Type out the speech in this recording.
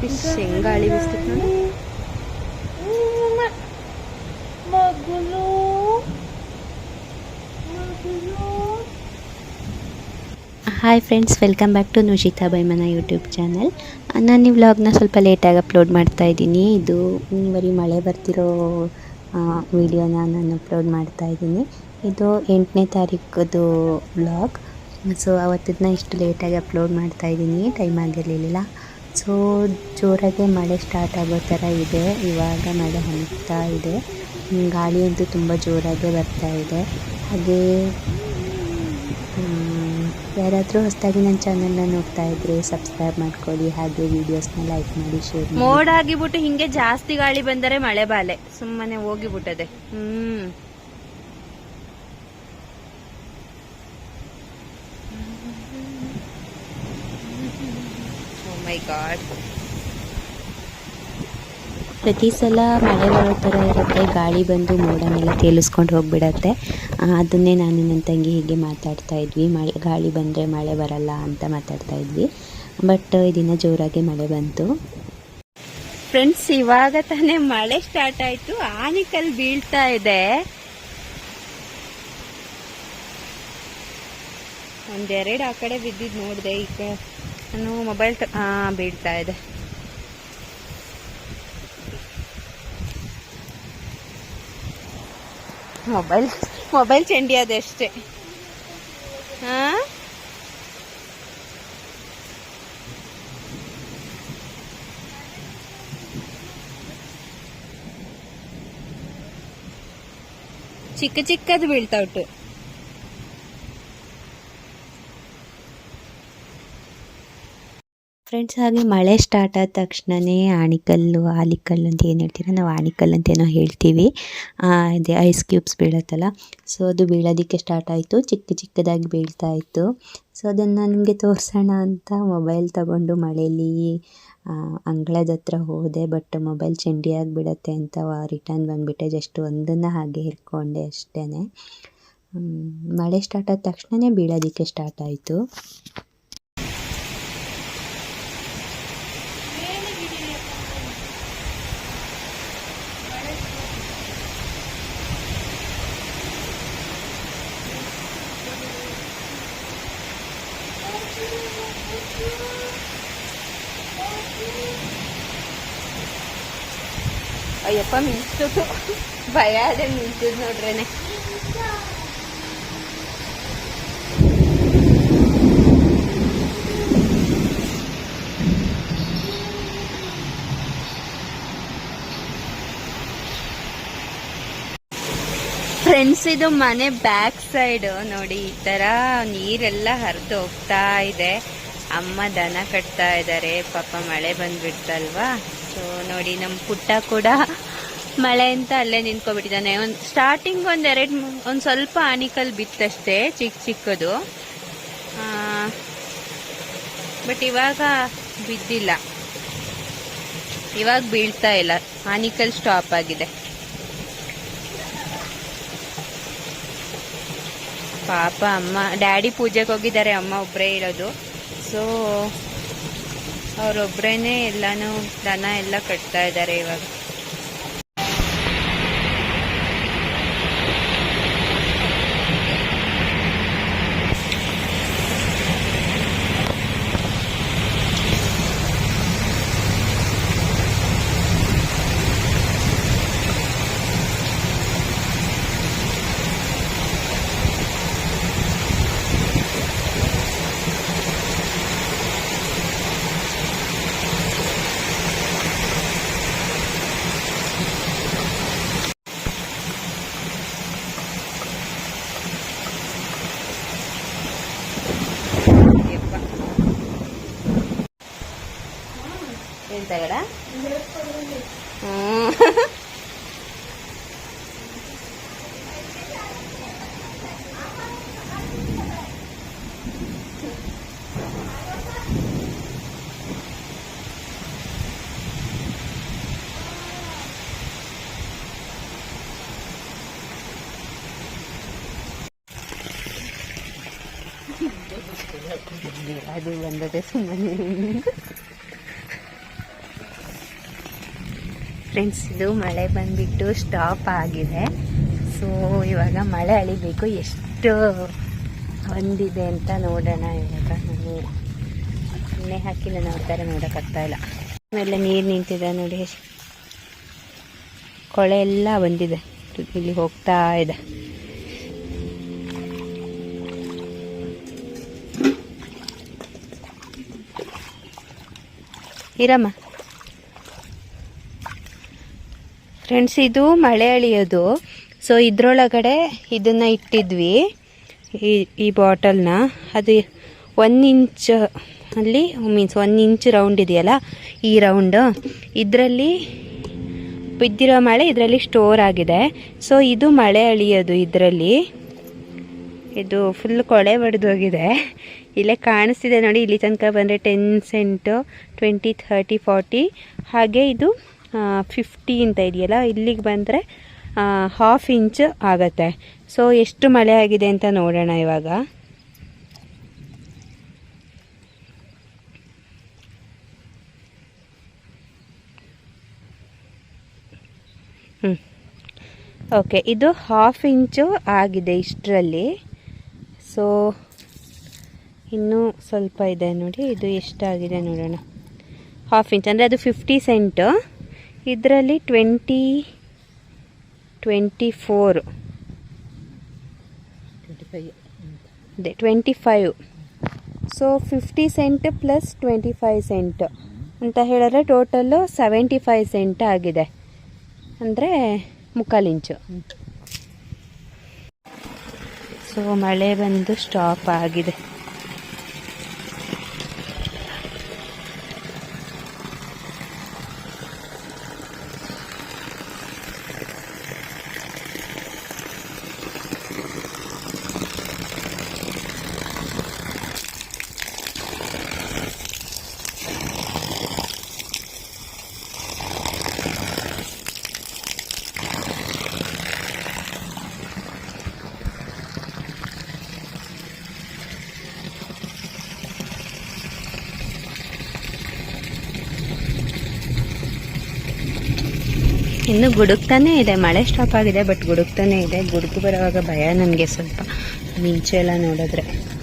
Fish ಬಿಸ್ತಿತ್ತು ನೋಡಿ. ಮಗುಲು. Hi friends welcome back to Nushitha Baimana YouTube channel ನಾನು ಈ ವ್ಲಾಗ್ನ ಸ್ವಲ್ಪ ಲೇಟಾಗಿ ಅಪ್ಲೋಡ್ ಮಾಡ್ತಾ ಇದ್ದೀನಿ. ಇದು ಬರೀ ಮಳೆ ಬರ್ತಿರೋ ವಿಡಿಯೋನ ನಾನು ಅಪ್ಲೋಡ್ ಮಾಡ್ತಾ ಇದ್ದೀನಿ. ಇದು ಎಂಟನೇ ತಾರೀಕದು ವ್ಲಾಗ್ ಸೊ ಅವತ್ತದನ್ನ ಇಷ್ಟು ಲೇಟಾಗಿ ಅಪ್ಲೋಡ್ ಮಾಡ್ತಾ ಇದ್ದೀನಿ. ಟೈಮ್ ಆಗಿರಲಿಲ್ಲ ಸೊ ಜೋರಾಗೆ ಮಳೆ ಸ್ಟಾರ್ಟ್ ಆಗೋ ಥರ ಇದೆ. ಇವಾಗ ಮಳೆ ಹೊಂದ್ತಾ ಇದೆ. ಗಾಳಿ ಅಂತೂ ತುಂಬ ಜೋರಾಗೆ ಬರ್ತಾ ಇದೆ. ಹಾಗೆ ಯಾರಾದರೂ ಹೊಸದಾಗಿ ನನ್ನ ಚಾನಲ್ನ ನೋಡ್ತಾ ಇದ್ರೆ ಸಬ್ಸ್ಕ್ರೈಬ್ ಮಾಡ್ಕೊಳ್ಳಿ. ಹಾಗೆ ವಿಡಿಯೋಸ್ನ ಲೈಕ್ ಮಾಡಿ ಶೇರ್ ಮಾಡಿ ಆಗಿಬಿಟ್ಟು ಹಿಂಗೆ ಜಾಸ್ತಿ ಗಾಳಿ ಬಂದರೆ ಮಳೆ ಬಾಲೆ. ಸುಮ್ಮನೆ ಹೋಗಿಬಿಟ್ಟದೆ. ಹ್ಮ್. ಮೈ ಗಾಡ್ ಪ್ರತಿ ಸಲ ಮಳೆ ಬರೋ ಥರ ಇರುತ್ತೆ ಗಾಳಿ ಬಂದು ಮೋಡನೆಲ್ಲ ತೇಲಿಸ್ಕೊಂಡು ಹೋಗ್ಬಿಡತ್ತೆ. ಅದನ್ನೇ ನಾನು ನನ್ನ ತಂಗಿ ಹೀಗೆ ಮಾತಾಡ್ತಾ ಇದ್ವಿ. ಮಳೆ ಗಾಳಿ ಬಂದರೆ ಮಳೆ ಬರಲ್ಲ ಅಂತ ಮಾತಾಡ್ತಾ ಇದ್ವಿ. ಬಟ್ ಇದನ್ನ ಜೋರಾಗಿ ಮಳೆ ಬಂತು. ಫ್ರೆಂಡ್ಸ್ ಇವಾಗ ತಾನೇ ಮಳೆ ಸ್ಟಾರ್ಟ್ ಆಯಿತು. ಆನಿಕಲ್ ಬೀಳ್ತಾ ಇದೆ. ಒಂದೆರಡು ಆ ಕಡೆ ಬಿದ್ದಿದ್ದು ನೋಡಿದೆ ಈಗ ನಾನು ಮೊಬೈಲ್ ಹಾ ಬೀಳ್ತಾ ಇದೆ. ಮೊಬೈಲ್ ಮೊಬೈಲ್ ಚಂಡಿ ಅದಷ್ಟೇ ಹಾ ಚಿಕ್ಕ ಚಿಕ್ಕದು ಬೀಳ್ತಾ ಉಂಟು. ಫ್ರೆಂಡ್ಸ್ ಹಾಗೆ ಮಳೆ ಸ್ಟಾರ್ಟ್ ಆದ ತಕ್ಷಣವೇ ಆಣಿಕಲ್ಲು ಆಲಿಕಲ್ಲು ಅಂತ ಏನು ಹೇಳ್ತೀರ? ನಾವು ಆಣಿಕಲ್ಲು ಅಂತೇನೋ ಹೇಳ್ತೀವಿ. ಅದೇ ಐಸ್ ಕ್ಯೂಬ್ಸ್ ಬೀಳತ್ತಲ್ಲ. ಸೊ ಅದು ಬೀಳೋದಕ್ಕೆ ಸ್ಟಾರ್ಟ್ ಆಯಿತು. ಚಿಕ್ಕ ಚಿಕ್ಕದಾಗಿ ಬೀಳ್ತಾ ಇತ್ತು. ಸೊ ಅದನ್ನು ನಿಮಗೆ ತೋರಿಸೋಣ ಅಂತ ಮೊಬೈಲ್ ತಗೊಂಡು ಮಳೆಯಲ್ಲಿ ಅಂಗಳದ ಹತ್ರ ಹೋದೆ. ಬಟ್ ಮೊಬೈಲ್ ಚೆಂಡಿಯಾಗಿ ಬಿಡತ್ತೆ ಅಂತ ರಿಟರ್ನ್ ಬಂದುಬಿಟ್ಟೆ. ಜಸ್ಟ್ ಒಂದನ್ನು ಹಾಗೆ ಹಿಡ್ಕೊಂಡೆ ಅಷ್ಟೇ ಮಳೆ ಸ್ಟಾರ್ಟ್ ಆದ ತಕ್ಷಣವೇ ಬೀಳೋದಕ್ಕೆ ಸ್ಟಾರ್ಟ್ ಆಯಿತು. ಅಯ್ಯಪ್ಪ ಮಿಂಚುದು ಭಯ ಅದೇ ಮಿಂಚುದ್ ನೋಡ್ರೇನೆ. ಫ್ರೆಂಡ್ಸ್ ಇದು ಮನೆ ಬ್ಯಾಕ್ ಸೈಡ್ ನೋಡಿ, ಈ ತರ ನೀರೆಲ್ಲ ಹರಿದು ಹೋಗ್ತಾ ಇದೆ. ಅಮ್ಮ ದನ ಕಟ್ತಾ ಇದ್ದಾರೆ ಪಾಪ ಮಳೆ ಬಂದ್ಬಿಡ್ತಲ್ವಾ? ಸೊ ನೋಡಿ ನಮ್ಮ ಪುಟ್ಟ ಕೂಡ ಮಳೆ ಅಂತ ಅಲ್ಲೇ ನಿಂತ್ಕೊಬಿಟ್ಟಿದ್ದಾನೆ. ಒಂದು ಸ್ಟಾರ್ಟಿಂಗ್ ಒಂದ್ ಎರಡ್ ಒಂದು ಸ್ವಲ್ಪ ಆನಿಕಲ್ ಬಿತ್ತಷ್ಟೇ ಚಿಕ್ಕ ಚಿಕ್ಕದು. ಬಟ್ ಇವಾಗ ಬಿದ್ದಿಲ್ಲ. ಇವಾಗ ಬೀಳ್ತಾ ಇಲ್ಲ. ಆನಿಕಲ್ ಸ್ಟಾಪ್ ಆಗಿದೆ. ಪಾಪ ಅಮ್ಮ, ಡ್ಯಾಡಿ ಪೂಜೆಗೆ ಹೋಗಿದ್ದಾರೆ. ಅಮ್ಮ ಒಬ್ಬರೇ ಇರೋದು. ಸೊ ಅವರೊಬ್ಬರೇನೆ ಎಲ್ಲಾನು ದನ ಎಲ್ಲ ಕಟ್ತಾ ಇದ್ದಾರೆ ಇವಾಗ. వెళ్తాయి కదా அது வந்ததே சொன்னேன் ಫ್ರೆಂಡ್ಸ್ ಇದು ಮಳೆ ಬಂದ್ಬಿಟ್ಟು ಸ್ಟಾಪ್ ಆಗಿದೆ. ಸೊ ಇವಾಗ ಮಳೆ ಅಳಿಬೇಕು. ಎಷ್ಟು ಬಂದಿದೆ ಅಂತ ನೋಡೋಣ ಇವಾಗ ನಾನು ಎಣ್ಣೆ ಹಾಕಿಲ್ಲ ನೋಡ್ತಾರೆ ನೋಡೋಕ್ಕಾಗ್ತಾ ಇಲ್ಲ. ಆಮೇಲೆ ನೀರು ನಿಂತಿದೆ ನೋಡಿ ಕೊಳೆ ಎಲ್ಲ ಬಂದಿದೆ. ಇಲ್ಲಿ ಹೋಗ್ತಾ ಇದೆ. ಇರಮ್ಮ. ಫ್ರೆಂಡ್ಸ್ ಇದು ಮಳೆ ಅಳಿಯೋದು. ಸೊ ಇದರೊಳಗಡೆ ಇದನ್ನ ಇಟ್ಟಿದ್ವಿ. ಈ ಬಾಟಲ್ನ. ಅದು ಒನ್ ಇಂಚ್ ಅಲ್ಲಿ ಮೀನ್ಸ್ ಒನ್ ಇಂಚ್ ರೌಂಡ್ ಇದೆಯಲ್ಲ, ಈ ರೌಂಡ್ ಇದರಲ್ಲಿ ಬಿದ್ದಿರೋ ಮಳೆ ಇದರಲ್ಲಿ ಸ್ಟೋರ್ ಆಗಿದೆ. ಸೊ ಇದು ಮಳೆ ಅಳಿಯೋದು ಇದರಲ್ಲಿ. ಇದು ಫುಲ್ ಕೊಳೆ ಬಡ್ದೋಗಿದೆ ಇಲ್ಲೇ ಕಾಣಿಸ್ತಿದೆ ನೋಡಿ, ಇಲ್ಲಿ ತನಕ ಬಂದರೆ ten cent twenty thirty forty ಹಾಗೆ ಇದು ಫಿಫ್ಟಿ ಅಂತ ಇದೆಯಲ್ಲ, ಇಲ್ಲಿಗೆ ಬಂದರೆ ಹಾಫ್ ಇಂಚ್ ಆಗತ್ತೆ. ಸೊ ಎಷ್ಟು ಮಳೆ ಆಗಿದೆ ಅಂತ ನೋಡೋಣ ಇವಾಗ. ಹ್ಞೂ ಓಕೆ ಇದು ಹಾಫ್ ಇಂಚು ಆಗಿದೆ ಇಷ್ಟರಲ್ಲಿ. ಸೊ ಇನ್ನೂ ಸ್ವಲ್ಪ ಇದೆ ನೋಡಿ, ಇದು ಎಷ್ಟಾಗಿದೆ ನೋಡೋಣ. ಹಾಫ್ ಇಂಚ್ ಅಂದರೆ ಅದು ಫಿಫ್ಟಿ ಸೆಂಟು ಇದರಲ್ಲಿ ಟ್ವೆಂಟಿ ಟ್ವೆಂಟಿ ಫೋರ್. ಅದೇ twenty five. So fifty cent plus twenty five cent ಅಂತ ಹೇಳಿದ್ರೆ ಟೋಟಲ್ಲು ಸೆವೆಂಟಿ ಫೈವ್ ಸೆಂಟ್ ಆಗಿದೆ. ಅಂದರೆ ಮುಕ್ಕಾಲು ಇಂಚು. ಸೊ ಮಳೆ ಬಂದು ಸ್ಟಾಪ್ ಆಗಿದೆ. ಇನ್ನು ಗುಡುಕ್ತಾನೆ ಇದೆ. ಮಳೆ ಸ್ಟಾಪ್ ಆಗಿದೆ ಬಟ್ ಗುಡುಕ್ತಾನೆ ಇದೆ. ಗುಡುಗು ಬರೋವಾಗ ಭಯ ನನಗೆ ಸ್ವಲ್ಪ. ಮಿಂಚು ಎಲ್ಲ ನೋಡಿದ್ರೆ.